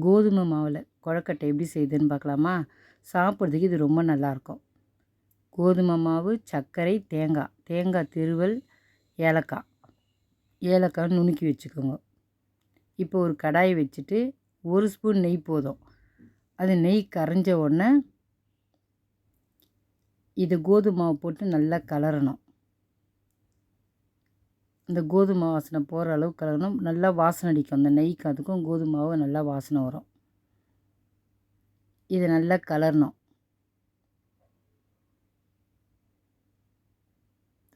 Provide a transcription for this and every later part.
கோதுமை மாவில் கொழக்கட்டை எப்படி செய்யுதுன்னு பார்க்கலாமா? சாப்பிட்றதுக்கு இது ரொம்ப நல்லாயிருக்கும். கோதுமை மாவு சர்க்கரை தேங்காய். தேங்காய் திருவல் ஏலக்காய். ஏலக்காய் நுணுக்கி வச்சுக்கோங்க. இப்போ ஒரு கடாயை வச்சுட்டு ஒரு ஸ்பூன் நெய் போதும். அது நெய் கரைஞ்ச உடனே இது கோதுமை மாவு போட்டு நல்லா கலரணும். இந்த கோதுமை வாசனை போகிற அளவுக்கு கலக்கணும் நல்லா வாசனை அடிக்கும். அந்த நெய்க்கு அதுக்கும் கோதுமாவை நல்லா வாசனை வரும். இதை நல்லா கலரணும்.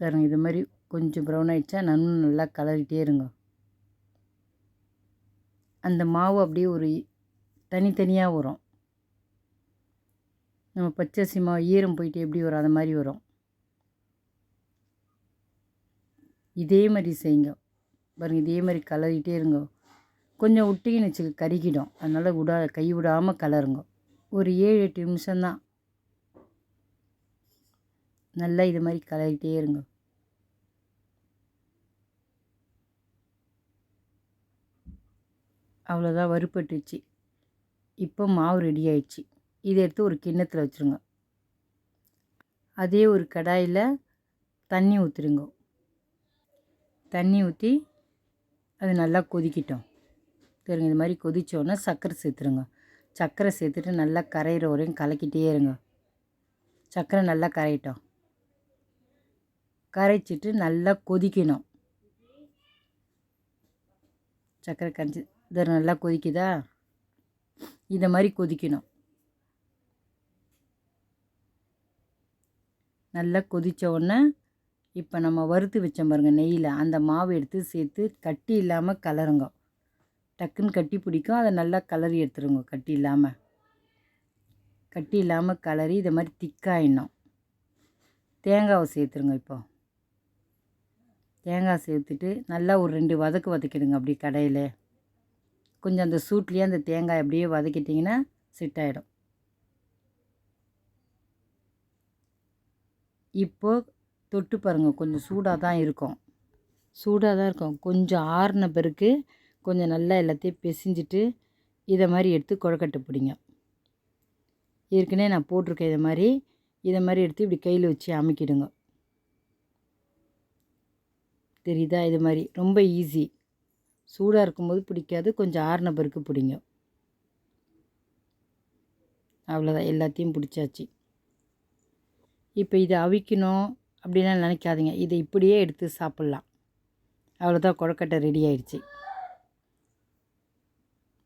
பாருங்க இது மாதிரி கொஞ்சம் ப்ரௌன் ஆகிடுச்சா நன்னும் நல்லா கலரிட்டே இருங்க. அந்த மாவு அப்படியே ஒரு தனித்தனியாக வரும். நம்ம பச்சரிசி மாவு ஈரம் போயிட்டு எப்படி வரும் அது மாதிரி வரும். இதே மாதிரி செய்யுங்க. பாருங்கள் இதே மாதிரி கலரிகிட்டே இருங்க. கொஞ்சம் விட்டிங்கன்னு வச்சுக்க கருகிடும். அதனால் விடா கை விடாமல் கலருங்க. ஒரு ஏழு எட்டு நிமிஷம்தான் நல்லா இது மாதிரி கலரிகிட்டே இருங்க. அவ்வளோதான் வறுப்பட்டுச்சு இப்போ மாவு ரெடி ஆயிடுச்சு. இதை எடுத்து ஒரு கிண்ணத்தில் வச்சுருங்க. அதே ஒரு கடாயில் தண்ணி ஊற்றுருங்க தண்ணி ஊற்றி அது நல்லா கொதிக்கிட்டோம். சரிங்க இது மாதிரி கொதித்தோன்னே சர்க்கரை சேர்த்துருங்க. சர்க்கரை சேர்த்துட்டு நல்லா கரையிற வரையும் கலக்கிட்டே இருங்க. சர்க்கரை நல்லா கரையிட்டோம். கரைச்சிட்டு நல்லா கொதிக்கணும். சர்க்கரை கரைச்சி இது நல்லா கொதிக்குதா? இதை மாதிரி கொதிக்கணும். நல்லா கொதித்த உடனே இப்போ நம்ம வறுத்து வச்சோம் பாருங்கள் நெய்யில். அந்த மாவு எடுத்து சேர்த்து கட்டி இல்லாமல் கலருங்க. டக்குன்னு கட்டி பிடிக்கும். அதை நல்லா கலரி எடுத்துருங்க கட்டி இல்லாமல் கட்டி இல்லாமல் கலரி இதை மாதிரி திக்காயிடணும். தேங்காவை சேர்த்துருங்க இப்போ. தேங்காய் சேர்த்துட்டு நல்லா ஒரு ரெண்டு வதக்கு வதக்கிடுங்க அப்படி கடையில். கொஞ்சம் அந்த சூட்லேயே அந்த தேங்காய் அப்படியே வதக்கிட்டிங்கன்னா செட் ஆகிடும் இப்போது தொட்டு பாருங்கள் கொஞ்சம் சூடாக தான் இருக்கும். சூடாக தான் இருக்கும். கொஞ்சம் ஆறின பிறகு கொஞ்சம் நல்லா எல்லாத்தையும் பிசைஞ்சிட்டு இதை மாதிரி எடுத்து குழக்கட்டை பிடிங்க. ஏற்கனவே நான் போட்டிருக்கேன் இதை மாதிரி. இதை மாதிரி எடுத்து இப்படி கையில் வச்சு அமைக்கிடுங்க. தெரியுதா? இது மாதிரி. ரொம்ப ஈஸி சூடாக இருக்கும்போது பிடிக்காது. கொஞ்சம் ஆறின பிறகு பிடிங்க. அவ்வளோதான் எல்லாத்தையும் பிடிச்சாச்சு. இப்போ இதை அவிக்கணும். அப்படின்லாம் நினைக்காதீங்க. இதை இப்படியே எடுத்து சாப்பிட்லாம். அவ்வளோதான் கொழக்கட்டை ரெடி ஆயிடுச்சு.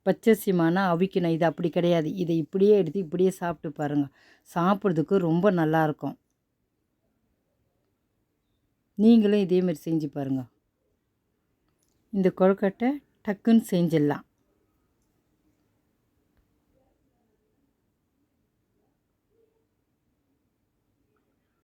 பச்சரிசிமானா அவிக்கணும். இது அப்படி கிடையாது. இதை இப்படியே எடுத்து இப்படியே சாப்பிட்டு பாருங்கள் சாப்பிட்றதுக்கு ரொம்ப நல்லாயிருக்கும் நீங்களும் இதேமாரி செஞ்சு பாருங்கள் இந்த கொழுக்கட்டை டக்குன்னு செஞ்சிடலாம்.